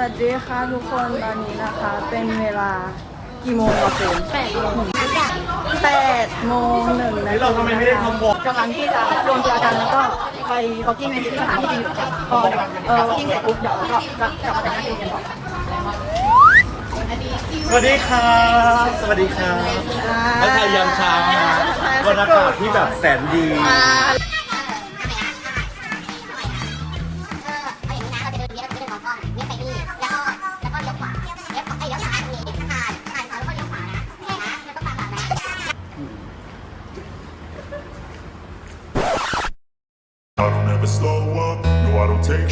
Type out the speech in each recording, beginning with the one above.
วัสดีค่ะทุกคนตอนนี้นะคะ เป็นเวลากี่โมงวะเฟรมแปดโมงแปดโมงหนึ่งนาทีเราทำไมไม่ได้ทำวอกกำลังที่จะรวมตัวกันแล้วก็ไปบ็อกกิ้งในที่สถานที่พอเออบ็อกกิ้งเสร็จปุ๊บเดี๋ยวก็จะกลับมาแต่งหน้าเองกันต่อสวัสดีครับสวัสดีครับทักทายยามเช้านะบรรยากาศที่แบบแสนดี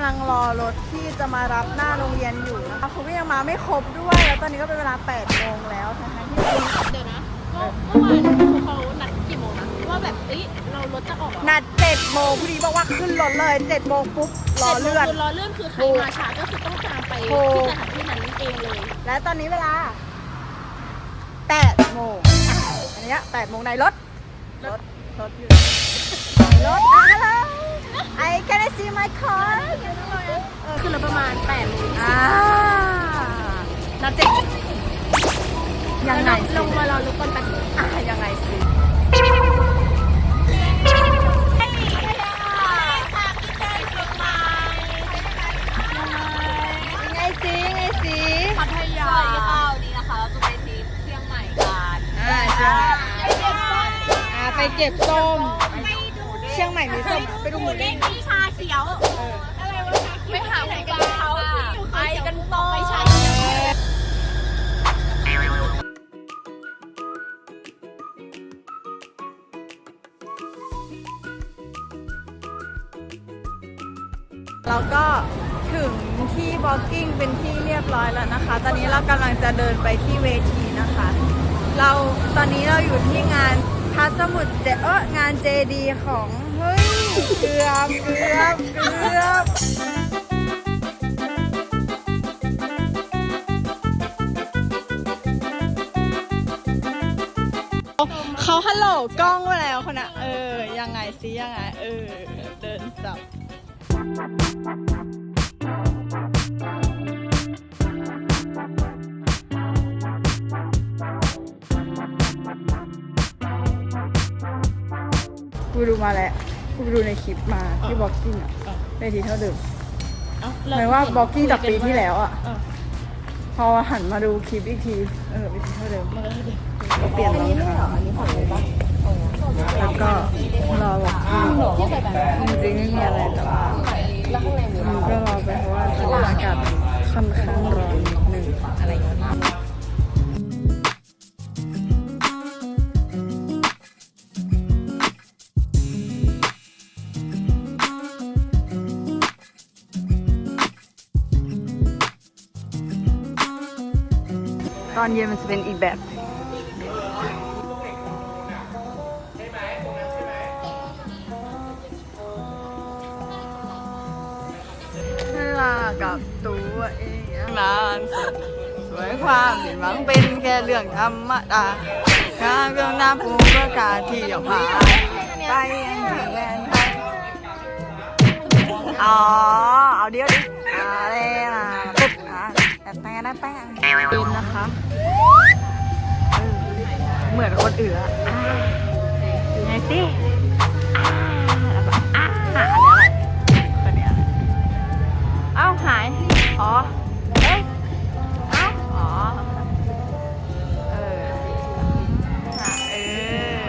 ำลังรอรถที่จะมารับหน้าโรงเรียนอยู่นะคะคุณก็ยังมาไม่ครบด้วย แล้วตอนนี้ก็เป็นเวลา8โมงแล้วนะคะที่เดี๋ยวนะเมื่อเมื่อวานคือเขานัดกี่โมงนะว่าแบบเอ้ยเรารถจะออกนัด7โมงพอดีบอกว่าขึ้นรถเลย7โมงปุ๊บรอเลื่อนคือรอเลื่อนคือใครมาช้าก็คือต้องตามไปถูที่กสถานที่นั้นเองเลย และตอนนี้เวลา8โมงอะอันเนี้ย8โมงในรถรถรถอยู่รถอะ hello I can I see my car คือเราประมาณ8ปดโมงอ่านัดเจ็ดยังไงลสิงมารอรถก่อนแป๊บนึงอะยังไงสิยังไงสิยังไงสิพัทยาค่ะวันนี้นะคะเราจะไปทริปเชียงใหม่กันอ่าใช่อ่าไปเก็บส้มเชียงใหม่มีส้มไปดูหมูเด้งที่ชาเขียวอะไรวะไปหาหมูกระเขาไปกันต่อไปชาเขียวเราก็ถึงที่บล็อกกิ้งเป็นที่เรียบร้อยแล้วนะคะ ตอนนี้เรากำลังจะเดินไปที่เวทีนะคะ เราตอนนี้เราอยู่ที่งานพัสมุดเจเอองานเจดีของ เกือบเกือบเกือบเขาฮัลโหลกล้องไปแล้วคนน่ะเออ ยังไงซิยังไง เออ เดินจับกูดูมาแล้ว กูไปดูในคลิปมาที่บล็อกกิ้งอะเวทีเท่าเดิมหมายว่าบล็อกกิ้งจากปีที่แล้วอะพอหันมาดูคลิปอีกที เออเวทีเท่าเดิมก็เปลี่ยนรองเท้าแล้วก็รอบอกกิ้งจริงๆไม่มีอะไรแต่ว่ามันก็รอไปเพราะว่าตอนนี้อากาศค่อนข้าง ตอนเย็นมันจะเป็นอีกแบบเวลากับตัวเองนานสุดสวยความผิดหวังเป็นแค่เรื่องธรรมดาการเรื่องน้ำปูก็การที่ออกมาไปยังถึงแดนไทยอ๋อ เอาเดี๋ยวดิอะไรนะปุ๊บอะแต่แต่แต่แต่ดินนะคะ เออเหมือนคนอื่นอะอ่ายังไงสิอ่าแล้วก็อ่าอันนี้อะไรคนเนี้ยเอ้าหาย อ๋อ เอ๊ะเอ้าอ๋อ เอออะเออ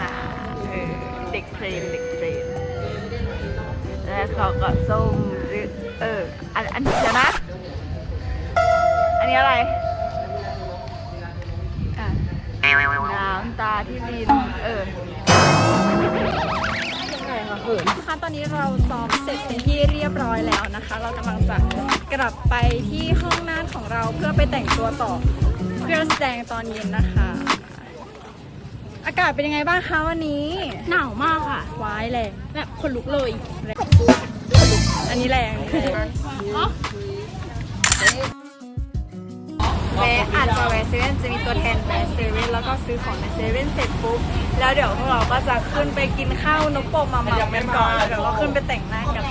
อะเออ เด็กเพลนเด็กเพลนแล้วเขาก็ส้มหรือเออ อันอันเดี๋ยวนะ อันนี้อะไร ที่ลิน เออนะคะตอนนี้เราซ้อมเสร็จเป็นที่เรียบร้อยแล้วนะคะ เรากำลังจะกลับไปที่ห้องน้าของเราเพื่อไปแต่งตัวต่อเพื่อแสดงตอนเย็นนะคะากาศเป็นยังไงบ้างคะวันนี้ หนาวมากค่ะวายแรงแบบคนลุกเลย อันนี้แรง แวะอาจจะแวะเซเว่นจะมีตัวแทนแวะเซเว่นแล้วก็ซื้อของในเซเว่นเสร็จปุ๊บแล้วเดี๋ยวพวกเราก็จะขึ้นไปกินข้าวนกโปมามากันก่อนแล้วเดี๋ยวเราขึ้นไปแต่งหน้ากัน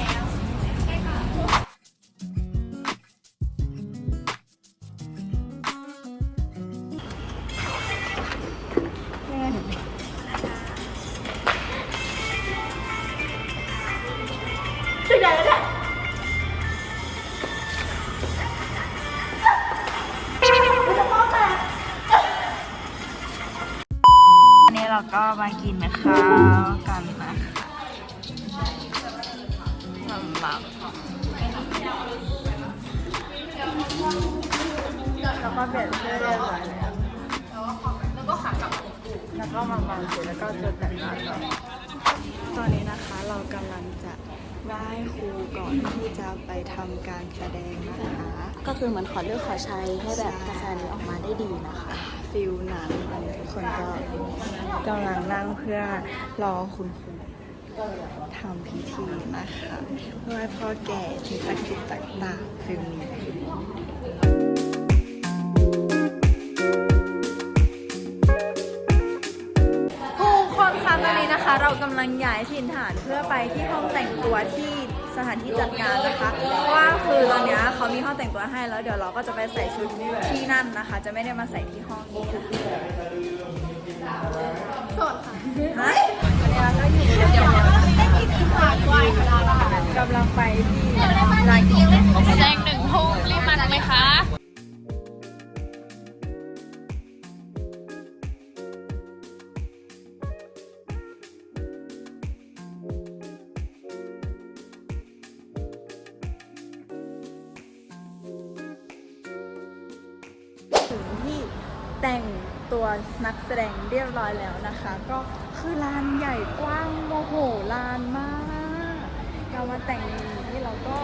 เราก็มากินข้าวกันนะคะสำหรับแล้วก็เปลี่ยนเสื้อเรียบร้อยแล้วแล้วก็ขากลับแล้วก็มาบางเสร็จแล้วก็จะแต่งหน้าต่อตอนนี้นะคะเรากำลังจะ ไหว้ครูก่อนที่จะไปทำการแสดงนะคะ ก็คือเหมือนขอเลือกขอใช้ให้แบบการแสดงนี้ออกมาได้ดีนะคะ ฟิลนั้นตอนนี้ทุกคนก็กำลังนั่งเพื่อรอคุณครูทำพิธีนะคะเพื่อให้พ่อแก่สิ่งศักดิ์สิทธิ์ต่างๆฟิลนี้ เรากำลังย้ายถิ่นฐานเพื่อไปที่ห้องแต่งตัวที่สถานที่จัดงานนะคะเพราะว่าคือตอนเนี้ยเขามีห้องแต่งตัวให้แล้วเดี๋ยวเราก็จะไปใส่ชุดที่นั่นนะคะ จะไม่ได้มาใส่ที่ห้องนี้นะคะสดค่ะฮะวันนี้เราก็อยู่เดี๋ยวฝากไว้ค่ะกำลังไปที่ร้านกินแสดงหนึ่งทุ่มรีบ แต่งตัวนักแสดงเรียบร้อยแล้วนะคะ ก็คือลานใหญ่กว้างโมโหลานมาก เรามาแต่งนี้เราก็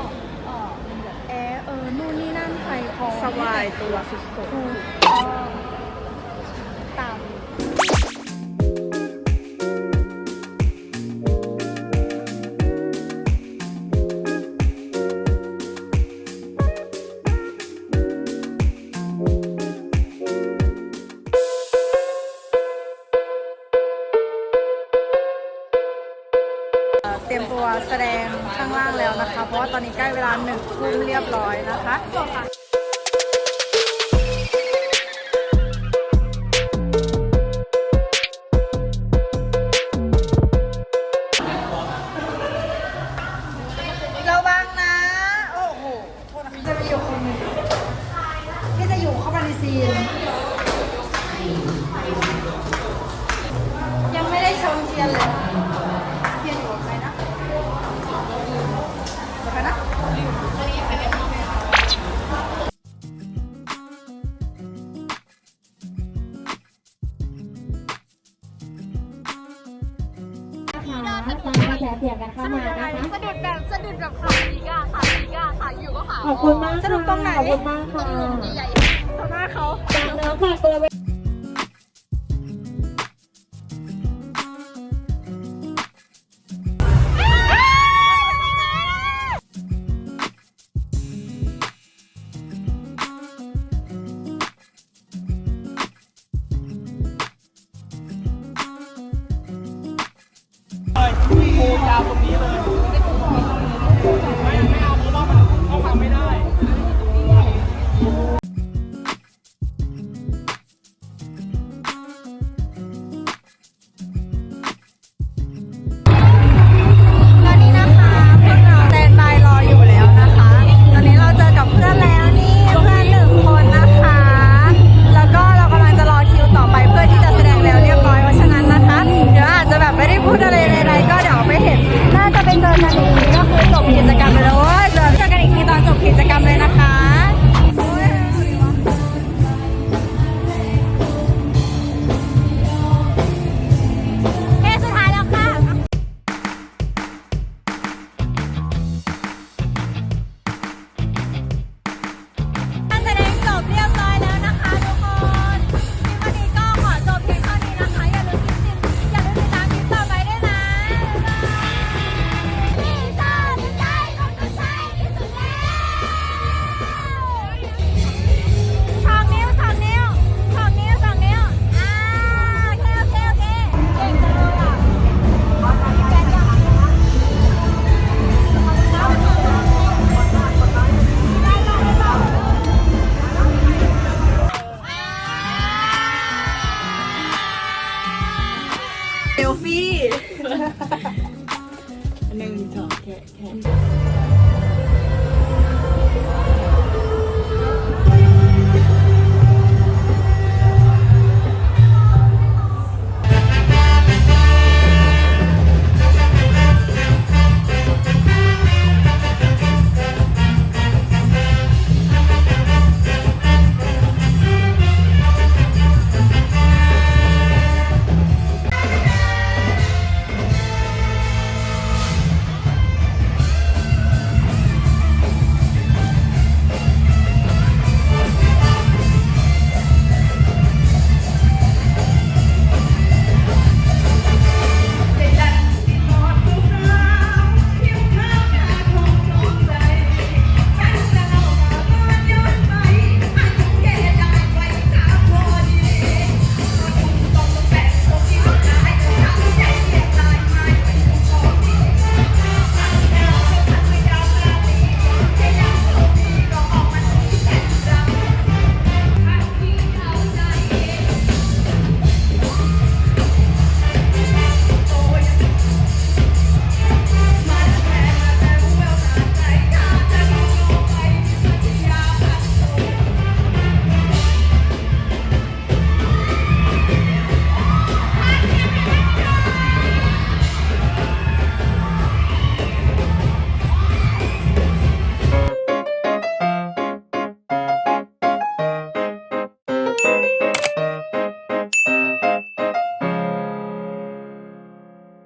เออมีแบบแอร์เออนู่นนี่นั่นไฟพอสบายตัวสุดๆ แสดงข้างล่างแล้วนะคะ เพราะว่าตอนนี้ใกล้เวลาหนึ่งทุ่มเรียบร้อยนะคะระวังนะ โอ้โหโทษนะคะจะไปอยู่คนนึงที่จะอยู่เข้ามาในซีน สะดุดแบบสะดุดแบบขาอีกอะขาอีกอะขาอยู่ก็ขาขอบคุณมากสนุกตรงไหนขอบคุณมากค่ะใหญ่ต่อหน้าเขาจากน้ำฝากตัว